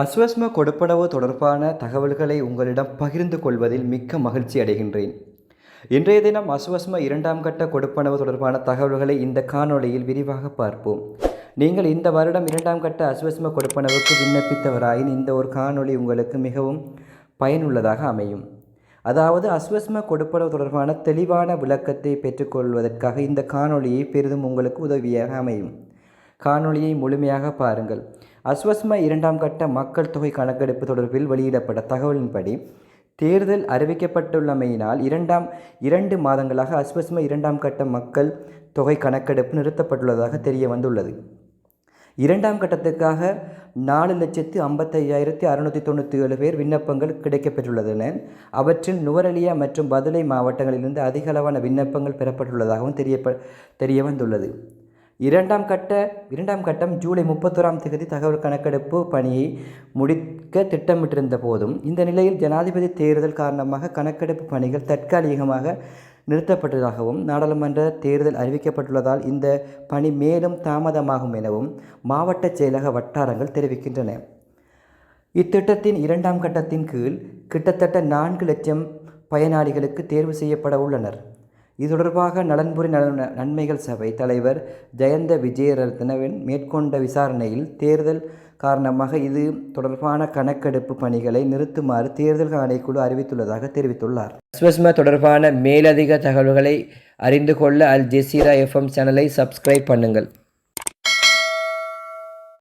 அஸ்வஸ்ம கொடுப்பனவு தொடர்பான தகவல்களை உங்களிடம் பகிர்ந்து கொள்வதில் மிக்க மகிழ்ச்சி அடைகின்றேன். இன்றைய தினம் அஸ்வஸ்ம இரண்டாம் கட்ட கொடுப்பனவு தொடர்பான தகவல்களை இந்த காணொளியில் விரிவாக பார்ப்போம். நீங்கள் இந்த வருடம் இரண்டாம் கட்ட அஸ்வஸ்ம கொடுப்பனவுக்கு விண்ணப்பித்தவராயின் இந்த ஒரு காணொளி உங்களுக்கு மிகவும் பயனுள்ளதாக அமையும். அதாவது அஸ்வஸ்ம கொடுப்பனவு தொடர்பான தெளிவான விளக்கத்தை பெற்றுக்கொள்வதற்காக இந்த காணொளியை பெரிதும் உங்களுக்கு உதவியாக அமையும். காணொளியை முழுமையாக பாருங்கள். அஸ்வஸ்ம இரண்டாம் கட்ட மக்கள் தொகை கணக்கெடுப்பு தொடர்பில் வெளியிடப்பட்ட தகவலின்படி தேர்தல் அறிவிக்கப்பட்டுள்ளமையினால் இரண்டாம் இரண்டு மாதங்களாக அஸ்வஸ்ம இரண்டாம் கட்ட மக்கள் தொகை கணக்கெடுப்பு நிறுத்தப்பட்டுள்ளதாக தெரிய வந்துள்ளது. இரண்டாம் கட்டத்துக்காக நாலு லட்சத்து ஐம்பத்தையாயிரத்தி அறுநூற்றி தொண்ணூற்றி ஏழு பேர் விண்ணப்பங்கள் கிடைக்கப்பெற்றுள்ளன அவற்றில் நுவரலியா மற்றும் பதுளை மாவட்டங்களிலிருந்து அதிக அளவான விண்ணப்பங்கள் பெறப்பட்டுள்ளதாகவும் தெரிய தெரிய வந்துள்ளது. இரண்டாம் கட்ட இரண்டாம் கட்டம் ஜூலை முப்பத்தோராம் தேதி தகவல் கணக்கெடுப்பு பணியை முடிக்க திட்டமிட்டிருந்த போதும் இந்த நிலையில் ஜனாதிபதி தேர்தல் காரணமாக கணக்கெடுப்பு பணிகள் தற்காலிகமாக நிறுத்தப்பட்டதாகவும் நாடாளுமன்ற தேர்தல் அறிவிக்கப்பட்டுள்ளதால் இந்த பணி மேலும் தாமதமாகும் எனவும் மாவட்ட செயலக வட்டாரங்கள் தெரிவிக்கின்றன. இத்திட்டத்தின் இரண்டாம் கட்டத்தின் கீழ் கிட்டத்தட்ட நான்கு லட்சம் பயனாளிகளுக்கு தேர்வு செய்யப்பட உள்ளனர். இது தொடர்பாக நலன்புரி நல நன்மைகள் சபை தலைவர் ஜெயந்த விஜயரத்னவின் மேற்கொண்ட விசாரணையில் தேர்தல் காரணமாக இது தொடர்பான கணக்கெடுப்பு பணிகளை நிறுத்துமாறு தேர்தல் ஆணைக்குழு அறிவித்துள்ளதாக தெரிவித்துள்ளார். ஸ்வஸ்ம தொடர்பான மேலதிக தகவல்களை அறிந்து கொள்ள அல் ஜெசீரா எஃப்எம் சேனலை சப்ஸ்கிரைப் பண்ணுங்கள்.